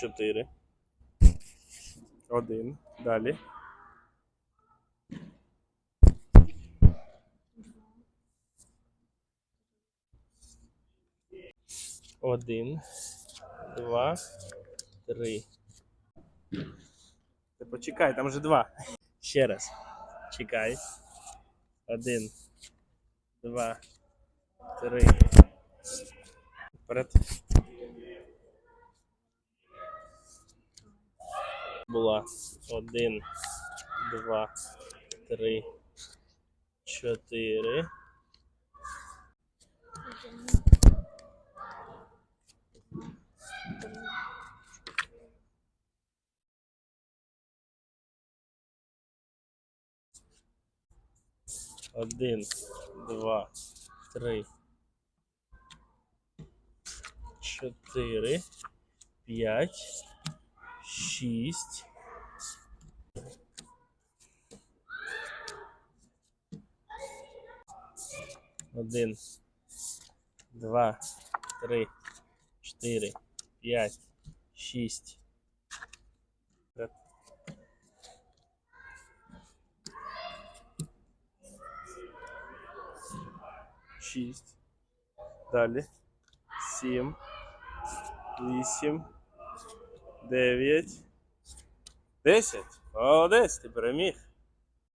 чотири. Один. Далі. Один, два, три. Ти почекай, там вже два. Ще раз. Чекай. Один, два, три. Вперед. Була. Один, два, три, чотири. Один, два, три, чотири, п'ять, шість. Один, два, три, чотири, п'ять, шість. Вперед. Шість. Далі. Сім. Вісім. Дев'ять. Десять. Молодець, ти переміг.